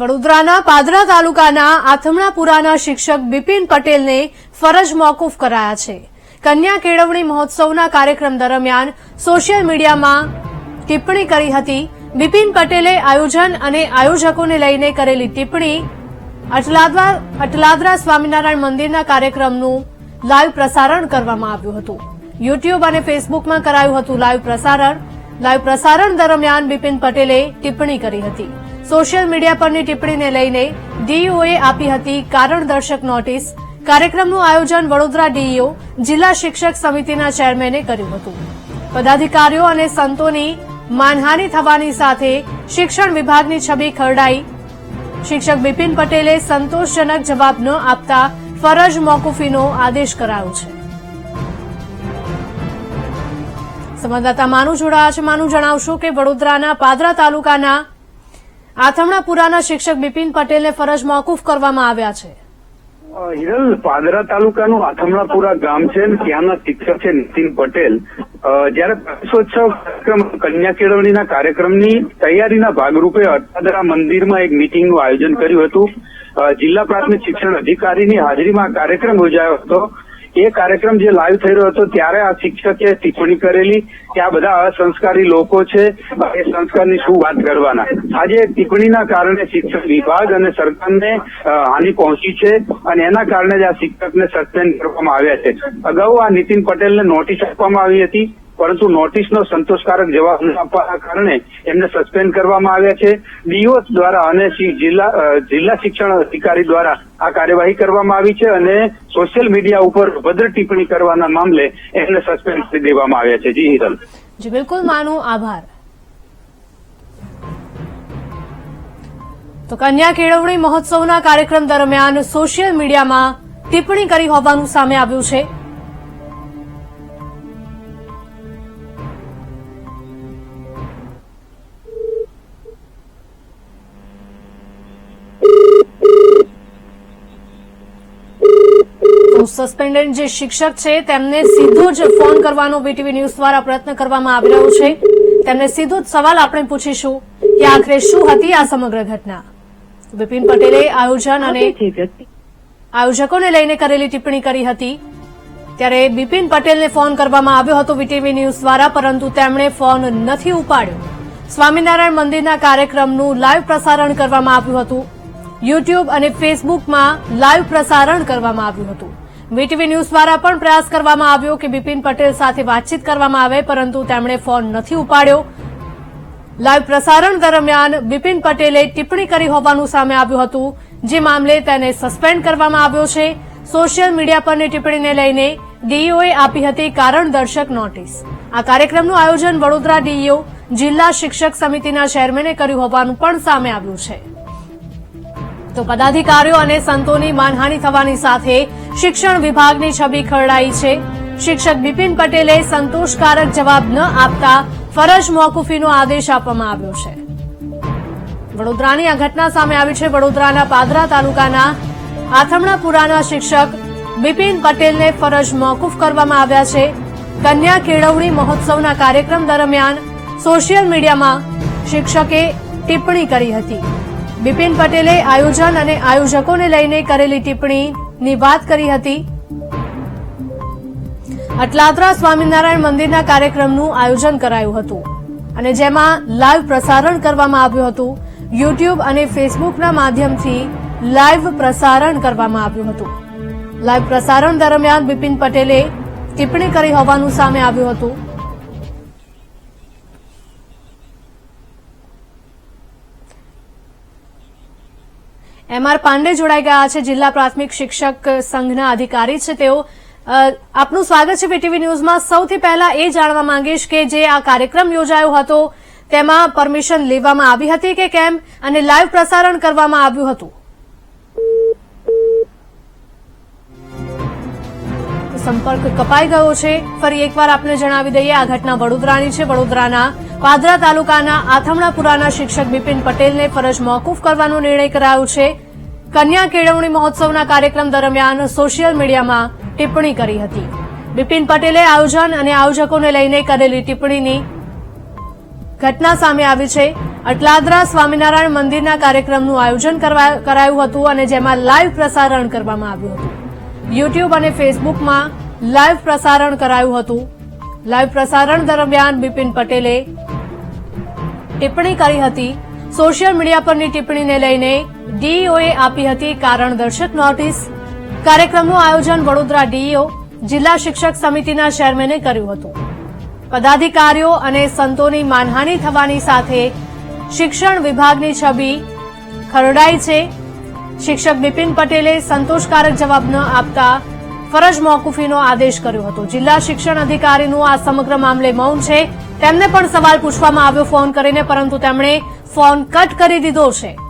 વડોદરાના પાદરા તાલુકાના આથમણાપુરાના શિક્ષક બિપિન પટેલને ફરજ મોકૂફ કરાયા છે. કન્યા કેળવણી મહોત્સવના કાર્યક્રમ દરમિયાન સોશિયલ મીડિયામાં ટિપ્પણી કરી હતી. બિપિન પટેલે આયોજન અને આયોજકોને લઈને કરેલી ટિપ્પણી અટલાદરા સ્વામિનારાયણ મંદિરના કાર્યક્રમનું લાઈવ પ્રસારણ કરવામાં આવ્યું હતું. યુટ્યુબ અને ફેસબુકમાં કરાયું હતું લાઈવ પ્રસારણ. લાઈવ પ્રસારણ દરમિયાન બિપિન પટેલે ટિપ્પણી કરી હતી. સોશિયલ મીડિયા પરની ટિપ્પણીને લઈને ડીઈઓએ આપી હતી કારણ દર્શક નોટિસ. કાર્યક્રમનું આયોજન વડોદરા ડીઈઓ, જિલ્લા શિક્ષક સમિતિના ચેરમેને કર્યું હતું. પદાધિકારીઓ અને સંતોની માનહાનિ થવાની સાથે શિક્ષણ વિભાગની છબી ખરડાઈ. શિક્ષક બિપિન પટેલે સંતોષજનક જવાબ ન આપતા ફરજ મોકૂફીનો આદેશ કરાયો છે. સંવાદદાતા માનુ જોડાયા છે. માનુ જણાવશો કે વડોદરાના પાદરા તાલુકાના આથમણાપુરાના શિક્ષક બિપિન પટેલને ફરજ મોકૂફ કરવામાં આવ્યા છે. હિરલ, પાદરા તાલુકાનું આથમણાપુરા ગામ છે ત્યાંના શિક્ષક છે નીતિન પટેલ. જયારે પ્રવેશોત્સવ કાર્યક્રમ કન્યા કેળવણીના કાર્યક્રમની તૈયારીના ભાગરૂપે અટલાદરા મંદિરમાં એક મિટિંગનું આયોજન કર્યું હતું. જિલ્લા પ્રાથમિક શિક્ષણ અધિકારીની હાજરીમાં કાર્યક્રમ યોજાયો હતો. એ કાર્યક્રમ જે લાઈવ થઈ રહ્યો હતો, ત્યારે આ શિક્ષકે ટિપ્પણી કરેલી કે આ બધા અસંસ્કારી લોકો છે, એ સંસ્કારની શું વાત કરવાના. આજે ટિપ્પણીના કારણે શિક્ષક વિભાગ અને સરકારને હાનિ પહોંચી છે અને એના કારણે જ આ શિક્ષકને સસ્પેન્ડ કરવામાં આવ્યા છે. અગાઉ આ નીતિન પટેલને નોટિસ આપવામાં આવી હતી. પરંતુ નોટિસનો સંતોષકારક જવાબ ન આપવાના કારણે એમને સસ્પેન્ડ કરવામાં આવ્યા છે. ડીઓ દ્વારા અને જિલ્લા જિલ્લા શિક્ષણ અધિકારી દ્વારા આ કાર્યવાહી કરવામાં આવી છે અને સોશિયલ મીડિયા ઉપર ભદ્ર ટિપ્પણી કરવાના મામલે એમને સસ્પેન્ડ કરી દેવામાં આવ્યા છે. જી હિરલ. જી, બિલકુલ માનું આભાર. તો કન્યા કેળવણી મહોત્સવના કાર્યક્રમ દરમિયાન સોશિયલ મીડિયામાં ટિપ્પણી કરી હોવાનું સામે આવ્યું છે. તો સસ્પેન્ડેડ જે શિક્ષક છે તેમને સીધો જ ફોન કરવાનો બીટીવી ન્યૂઝ દ્વારા પ્રયત્ન કરવામાં આવી રહ્યો છે. તેમને સીધો જ સવાલ આપણે પૂછીશું કે આખરે શું હતી આ સમગ્ર ઘટના? બિપિન પટેલે આયોજન અને આયોજકોને લઈને કરેલી ટિપ્પણી કરી હતી. ત્યારે બિપિન પટેલને ફોન કરવામાં આવ્યો હતો વીટીવી ન્યૂઝ દ્વારા પરંતુ તેમણે ફોન નથી ઉપાડ્યો. સ્વામિનારાયણ મંદિરના કાર્યક્રમનું લાઈવ પ્રસારણ કરવામાં આવ્યું હતું. યુટ્યુબ અને ફેસબુકમાં લાઈવ પ્રસારણ કરવામાં આવ્યું હતું. વીટીવી ન્યૂઝ દ્વારા પણ પ્રયાસ કરવામાં આવ્યો કે બિપિન પટેલ સાથે વાતચીત કરવામાં આવે, પરંતુ તેમણે ફોન નથી ઉપાડ્યો. લાઈવ પ્રસારણ દરમિયાન બિપિન પટેલે ટિપ્પણી કરી હોવાનું સામે આવ્યું હતું. જે મામલે તેને સસ્પેન્ડ કરવામાં આવ્યો છે. સોશિયલ મીડિયા પરની ટિપ્પણીને લઈને ડીઈઓએ આપી હતી કારણ દર્શક નોટિસ. આ કાર્યક્રમનું આયોજન વડોદરા ડીઈઓ જિલ્લા શિક્ષક સમિતિના ચેરમેને કર્યું હોવાનું પણ સામે આવ્યું છે. તો પદાધિકારીઓ અને સંતોની માનહાનિ થવાની સાથે શિક્ષણ વિભાગની છબી ખરડાઈ છે. શિક્ષક બિપિન પટેલે સંતોષકારક જવાબ ન આપતા ફરજ મોકૂફીનો આદેશ આપવામાં આવ્યો છે. વડોદરાની આ ઘટના સામે આવી છે વડોદરાના પાદરા તાલુકાના આથમણાપુરાના શિક્ષક બિપિન પટેલને ફરજ મોકૂફ કરવામાં આવ્યા છે. કન્યા કેળવણી મહોત્સવના કાર્યક્રમ દરમિયાન સોશિયલ મીડિયામાં શિક્ષકે ટિપ્પણી કરી હતી. બિપિન પટેલે આયોજન અને આયોજકોને લઈને કરેલી ટિપ્પણીની વાત કરી હતી. અટલાદરા સ્વામિનારાયણ મંદિરના કાર્યક્રમનું આયોજન કરાયું હતું અને જેમાં લાઈવ પ્રસારણ કરવામાં આવ્યું હતું. યુટ્યુબ અને ફેસબુકના માધ્યમથી લાઈવ પ્રસારણ કરવામાં આવ્યું હતું. લાઈવ પ્રસારણ દરમિયાન બિપિન પટેલે ટિપ્પણી કરી હોવાનું સામે આવ્યું હતું. એમ આર પાંડે જોડાઈ ગયા છે, જિલ્લા પ્રાથમિક શિક્ષક સંઘના અધિકારી છે તેઓ. આપનું સ્વાગત છે વીટીવી ન્યૂઝમાં. સૌથી પહેલા એ જાણવા માંગીશ કે જે આ કાર્યક્રમ યોજાયો હતો, તેમાં પરમિશન લેવામાં આવી હતી કે કેમ અને લાઈવ પ્રસારણ કરવામાં આવ્યું હતું? સંપર્ક કપાઈ ગયો છે. ફરી એકવાર આપને જણાવી દઈએ, આ ઘટના વડોદરાની છે. વડોદરાના પાદરા તાલુકાના આથમણાપુરાના શિક્ષક બિપિન પટેલને ફરજ મોકૂફ કરવાનો નિર્ણય કરાયો છે. કન્યા કેળવણી મહોત્સવના કાર્યક્રમ દરમિયાન સોશિયલ મીડિયામાં ટિપ્પણી કરી હતી. બિપિન પટેલે આયોજન અને આયોજકોને લઈને કરેલી ટિપ્પણીની ઘટના સામે આવી છે. અટલાદરા સ્વામિનારાયણ મંદિરના કાર્યક્રમનું આયોજન કરાયું હતું અને જેમાં લાઈવ પ્રસારણ કરવામાં આવ્યું હતું. યુટ્યુબ અને ફેસબુકમાં લાઈવ પ્રસારણ કરાયું હતું. લાઈવ પ્રસારણ દરમિયાન બિપિન પટેલે ટિપ્પણી કરી હતી. સોશિયલ મીડિયા પરની ટિપ્પણીને લઈને ડીઈઓએ આપી હતી કારણ દર્શક નોટિસ. કાર્યક્રમનું આયોજન વડોદરા ડીઈઓ જિલ્લા શિક્ષક સમિતિના ચેરમેને કર્યું હતું. પદાધિકારીઓ અને સંતોની માનહાનિ થવાની સાથે શિક્ષણ વિભાગની છબી ખરડાઈ છે. શિક્ષક બિપિન પટેલે સંતોષકારક જવાબ ન આપતા ફરજ મોકૂફીનો આદેશ કર્યો હતો. જિલ્લા શિક્ષણ અધિકારીનું આ સમગ્ર મામલે મૌન છે. તેમને પણ સવાલ પૂછવામાં આવ્યો ફોન કરીને, પરંતુ તેમણે ફોન કટ કરી દીધો છે.